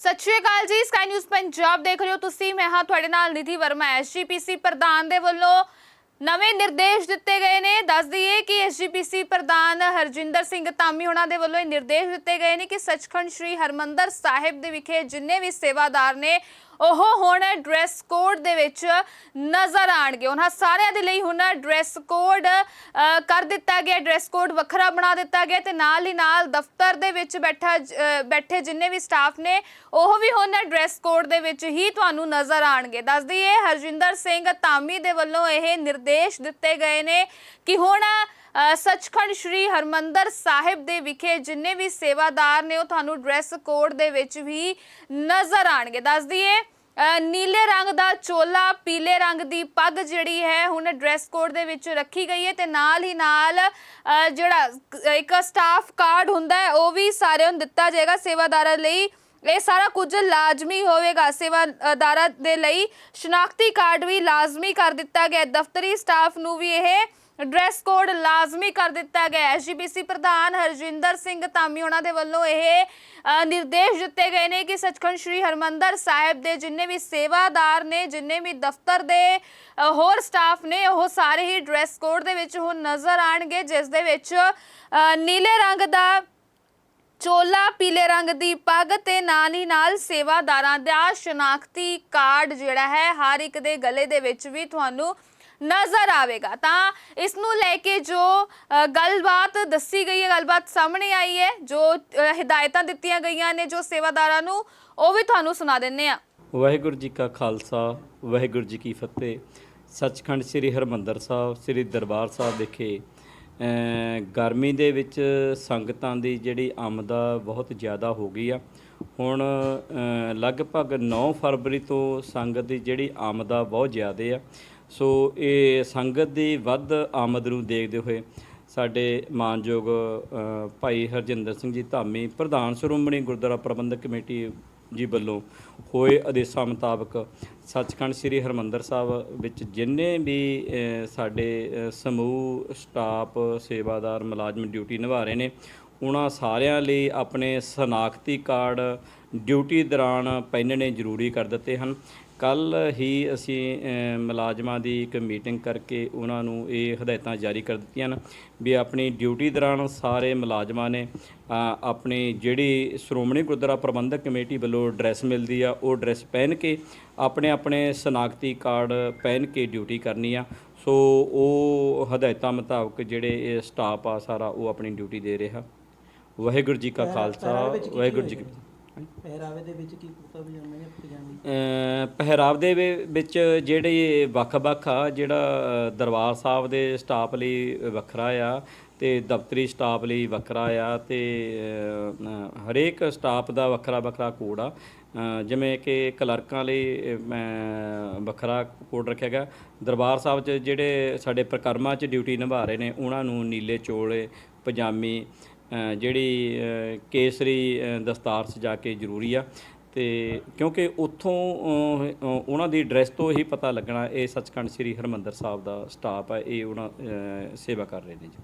ਸਤਿ ਸ਼੍ਰੀ ਅਕਾਲ ਜੀ sky news Punjab ਦੇਖ ਰਹੇ ਹੋ ਤੁਸੀਂ। ਮੈਂ ਹਾਂ ਤੁਹਾਡੇ ਨਾਲ ਨਿਧੀ ਵਰਮਾ ਐਸਜੀਪੀਸੀ ਪ੍ਰਧਾਨ ਦੇ ਵੱਲੋਂ ਨਵੇਂ ਨਿਰਦੇਸ਼ ਦਿੱਤੇ ਗਏ ਨੇ। ਦੱਸ ਦਈਏ ਕਿ ਐਸਜੀਪੀਸੀ ਪ੍ਰਧਾਨ ਹਰਜਿੰਦਰ ਸਿੰਘ ਧਾਮੀ ਹੋਣਾ ਦੇ ਵੱਲੋਂ ਇਹ ਨਿਰਦੇਸ਼ ਦਿੱਤੇ ਗਏ ਨੇ ਕਿ ਸੱਚਖੰਡ ਸ੍ਰੀ ਹਰਮੰਦਰ ਸਾਹਿਬ ਦੇ ਵਿਖੇ ਜਿੰਨੇ ਵੀ ਸੇਵਾਦਾਰ ਨੇ ਉਹ ਹੁਣ ਡਰੈਸ ਕੋਡ ਦੇ ਵਿੱਚ ਨਜ਼ਰ ਆਣਗੇ। ਉਹਨਾਂ ਸਾਰਿਆਂ ਦੇ ਲਈ ਹੁਣ ਡਰੈਸ ਕੋਡ ਕਰ ਦਿੱਤਾ ਗਿਆ। ਡਰੈਸ ਕੋਡ ਵੱਖਰਾ ਬਣਾ ਦਿੱਤਾ ਗਿਆ ਤੇ ਨਾਲ ਹੀ ਨਾਲ ਦਫ਼ਤਰ ਦੇ ਵਿੱਚ ਬੈਠਾ ਬੈਠੇ ਜਿੰਨੇ ਵੀ ਸਟਾਫ ਨੇ, ਉਹ ਵੀ ਹੁਣ ਡਰੈਸ ਕੋਡ ਦੇ ਵਿੱਚ ਹੀ ਤੁਹਾਨੂੰ ਨਜ਼ਰ ਆਣਗੇ। ਦੱਸ ਦਈਏ, ਹਰਜਿੰਦਰ ਸਿੰਘ ਧਾਮੀ ਦੇ ਵੱਲੋਂ ਇਹ ਨਿਰਦੇਸ਼ ਦਿੱਤੇ ਗਏ ਨੇ ਕਿ ਹੁਣ ਸੱਚਖੰਡ ਸ੍ਰੀ ਹਰਮੰਦਰ ਸਾਹਿਬ ਦੇ ਵਿਖੇ ਜਿੰਨੇ ਵੀ ਸੇਵਾਦਾਰ ਨੇ, ਉਹ ਤੁਹਾਨੂੰ ਡਰੈਸ ਕੋਡ ਦੇ ਵਿੱਚ ਵੀ ਨਜ਼ਰ ਆਣਗੇ। ਦੱਸ ਦਈਏ ਨੀਲੇ ਰੰਗ ਦਾ ਚੋਲਾ, ਪੀਲੇ ਰੰਗ ਦੀ ਪੱਗ ਜਿਹੜੀ ਹੈ, ਹੁਣ ਡਰੈਸ ਕੋਡ ਦੇ ਵਿੱਚ ਰੱਖੀ ਗਈ ਹੈ ਤੇ ਨਾਲ ਹੀ ਨਾਲ ਜਿਹੜਾ ਇੱਕ ਸਟਾਫ ਕਾਰਡ ਹੁੰਦਾ ਹੈ, ਉਹ ਵੀ ਸਾਰਿਆਂ ਨੂੰ ਦਿੱਤਾ ਜਾਏਗਾ ਸੇਵਾਦਾਰਾਂ ਲਈ। ਇਹ ਸਾਰਾ ਕੁਝ ਲਾਜ਼ਮੀ ਹੋਵੇਗਾ। ਸੇਵਾਦਾਰਾਂ ਦੇ ਲਈ ਸ਼ਨਾਖਤੀ ਕਾਰਡ ਵੀ ਲਾਜ਼ਮੀ ਕਰ ਦਿੱਤਾ ਗਿਆ ਦਫ਼ਤਰੀ ਸਟਾਫ ਨੂੰ ਵੀ ਇਹ ਡਰੈਸ ਕੋਡ ਲਾਜ਼ਮੀ ਕਰ ਦਿੱਤਾ ਗਿਆ ਹੈ। ਐਸਜੀਪੀਸੀ ਪ੍ਰਧਾਨ ਹਰਜਿੰਦਰ ਸਿੰਘ ਧਾਮੀ ਉਹਨਾਂ ਦੇ ਵੱਲੋਂ ਇਹ ਨਿਰਦੇਸ਼ ਦਿੱਤੇ ਗਏ ਨੇ ਕਿ ਸੱਚਖੰਡ ਸ੍ਰੀ ਹਰਮੰਦਰ ਸਾਹਿਬ ਦੇ ਜਿੰਨੇ ਵੀ ਸੇਵਾਦਾਰ ਨੇ, ਜਿੰਨੇ ਵੀ ਦਫ਼ਤਰ ਦੇ ਹੋਰ ਸਟਾਫ ਨੇ, ਉਹ ਸਾਰੇ ਹੀ ਡਰੈਸ ਕੋਡ ਦੇ ਵਿੱਚ ਹੁਣ ਨਜ਼ਰ ਆਣਗੇ ਜਿਸ ਦੇ ਵਿੱਚ ਨੀਲੇ ਰੰਗ ਦਾ ਚੋਲਾ, ਪੀਲੇ ਰੰਗ ਦੀ ਪੱਗ ਤੇ ਨਾਲ ਹੀ ਨਾਲ ਸੇਵਾਦਾਰਾਂ ਦਾ ਸ਼ਨਾਖਤੀ ਕਾਰਡ ਜਿਹੜਾ ਹੈ, ਹਰ ਇੱਕ ਦੇ ਗਲੇ ਦੇ ਵਿੱਚ ਵੀ ਤੁਹਾਨੂੰ ਨਜ਼ਰ ਆਵੇਗਾ। ਤਾਂ ਇਸ ਨੂੰ ਲੈ ਕੇ ਜੋ ਗੱਲਬਾਤ ਦੱਸੀ ਗਈ ਹੈ ਗੱਲਬਾਤ ਸਾਹਮਣੇ ਆਈ ਹੈ ਜੋ ਅ, ਹਦਾਇਤਾਂ ਦਿੱਤੀਆਂ ਗਈਆਂ ਨੇ ਜੋ ਸੇਵਾਦਾਰਾਂ ਨੂੰ ਉਹ ਵੀ ਤੁਹਾਨੂੰ ਸੁਣਾ ਦਿੰਨੇ ਆ ਵਾਹਿਗੁਰੂ ਜੀ ਕਾ ਖਾਲਸਾ ਵਾਹਿਗੁਰੂ ਜੀ ਕੀ ਫਤਿਹ। ਸੱਚਖੰਡ ਸ੍ਰੀ ਹਰਮੰਦਰ ਸਾਹਿਬ ਸ੍ਰੀ ਦਰਬਾਰ ਸਾਹਿਬ ਵਿਖੇ ਗਰਮੀ ਦੇ ਵਿੱਚ ਸੰਗਤਾਂ ਦੀ ਜਿਹੜੀ ਆਮਦਾ ਬਹੁਤ ਜ਼ਿਆਦਾ ਹੋ ਗਈ ਆ। ਹੁਣ ਲਗਭਗ 9 ਫਰਵਰੀ ਤੋਂ ਸੰਗਤ ਦੀ ਜਿਹੜੀ ਆਮਦਾ ਬਹੁਤ ਜ਼ਿਆਦਾ ਆ। ਸੋ ਇਹ ਸੰਗਤ ਦੀ ਵੱਧ ਆਮਦ ਨੂੰ ਦੇਖਦੇ ਹੋਏ ਸਾਡੇ ਮਾਨਯੋਗ ਭਾਈ ਹਰਜਿੰਦਰ ਸਿੰਘ ਜੀ ਧਾਮੀ, ਪ੍ਰਧਾਨ ਸ਼੍ਰੋਮਣੀ ਗੁਰਦੁਆਰਾ ਪ੍ਰਬੰਧਕ ਕਮੇਟੀ ਜੀ ਵੱਲੋਂ ਹੋਏ ਆਦੇਸ਼ਾਂ ਮੁਤਾਬਕ ਸੱਚਖੰਡ ਸ੍ਰੀ ਹਰਮੰਦਰ ਸਾਹਿਬ ਵਿੱਚ ਜਿੰਨੇ ਵੀ ਸਾਡੇ ਸਮੂਹ, ਸਟਾਫ, ਸੇਵਾਦਾਰ, ਮੁਲਾਜ਼ਮ ਡਿਊਟੀ ਨਿਭਾ ਰਹੇ ਨੇ, ਉਹਨਾਂ ਸਾਰਿਆਂ ਲਈ ਆਪਣੇ ਸਨਾਖਤੀ ਕਾਰਡ ਡਿਊਟੀ ਦੌਰਾਨ ਪਹਿਨਣੇ ਜ਼ਰੂਰੀ ਕਰ ਦਿੱਤੇ ਹਨ। ਕੱਲ ਹੀ ਅਸੀਂ ਮੁਲਾਜ਼ਮਾਂ ਦੀ ਇੱਕ ਮੀਟਿੰਗ ਕਰਕੇ ਉਹਨਾਂ ਨੂੰ ਇਹ ਹਦਾਇਤਾਂ ਜਾਰੀ ਕਰ ਦਿੱਤੀਆਂ ਹਨ ਵੀ ਆਪਣੀ ਡਿਊਟੀ ਦੌਰਾਨ ਸਾਰੇ ਮੁਲਾਜ਼ਮਾਂ ਨੇ ਆਪਣੀ ਜਿਹੜੀ ਸ਼੍ਰੋਮਣੀ ਗੁਰਦੁਆਰਾ ਪ੍ਰਬੰਧਕ ਕਮੇਟੀ ਵੱਲੋਂ ਡਰੈਸ ਮਿਲਦੀ ਆ ਉਹ ਡਰੈਸ ਪਹਿਨ ਕੇ ਆਪਣੇ ਆਪਣੇ ਸਨਾਖਤੀ ਕਾਰਡ ਪਹਿਨ ਕੇ ਡਿਊਟੀ ਕਰਨੀ ਆ ਸੋ ਉਹ ਹਦਾਇਤਾਂ ਮੁਤਾਬਕ ਜਿਹੜੇ ਇਹ ਸਟਾਫ ਆ ਸਾਰਾ ਉਹ ਆਪਣੀ ਡਿਊਟੀ ਦੇ ਰਿਹਾ ਵਾਹਿਗੁਰੂ ਜੀ ਕਾ ਖਾਲਸਾ ਵਾਹਿਗੁਰੂ ਜੀ ਕੀ? ਪਹਿਰਾਵੇ ਦੇ ਵਿੱਚ ਕੀ ਕੁਰਤਾ ਪਜਾਮਾ ਜਾਂ ਪਜਾਮੀ? ਪਹਿਰਾਵ ਦੇ ਵਿੱਚ ਜਿਹੜੇ ਵੱਖ-ਵੱਖ ਆ ਜਿਹੜਾ ਦਰਬਾਰ ਸਾਹਿਬ ਦੇ ਸਟਾਫ ਲਈ ਵੱਖਰਾ ਆ ਤੇ ਦਫ਼ਤਰੀ ਸਟਾਫ ਲਈ ਵੱਖਰਾ ਆ ਤੇ ਹਰੇਕ ਸਟਾਫ ਦਾ ਵੱਖਰਾ ਵੱਖਰਾ ਕੋਡ ਆ। ਜਿਵੇਂ ਕਿ ਕਲਰਕਾਂ ਲਈ ਅ, ਵੱਖਰਾ ਕੋਡ ਰੱਖਿਆ ਗਿਆ ਦਰਬਾਰ ਸਾਹਿਬ 'ਚ ਜਿਹੜੇ ਸਾਡੇ ਪ੍ਰਕਰਮਾਂ 'ਚ ਡਿਊਟੀ ਨਿਭਾ ਰਹੇ ਨੇ ਉਹਨਾਂ ਨੂੰ ਨੀਲੇ ਚੋਲੇ ਪਜਾਮੀ ਜਿਹੜੀ ਕੇਸਰੀ ਅ, ਦਸਤਾਰ ਸਜਾ ਕੇ ਜ਼ਰੂਰੀ ਆ। ਤੇ ਕਿਉਂਕਿ ਉੱਥੋਂ ਉਹਨਾਂ ਦੀ ਡਰੈਸ ਤੋਂ ਹੀ ਪਤਾ ਲੱਗਣਾ ਇਹ ਸੱਚਖੰਡ ਸ੍ਰੀ ਹਰਮੰਦਰ ਸਾਹਿਬ ਦਾ ਸਟਾਫ ਹੈ ਇਹ ਉਹਨਾਂ ਸੇਵਾ ਕਰ ਰਹੇ ਨੇ ਜੀ।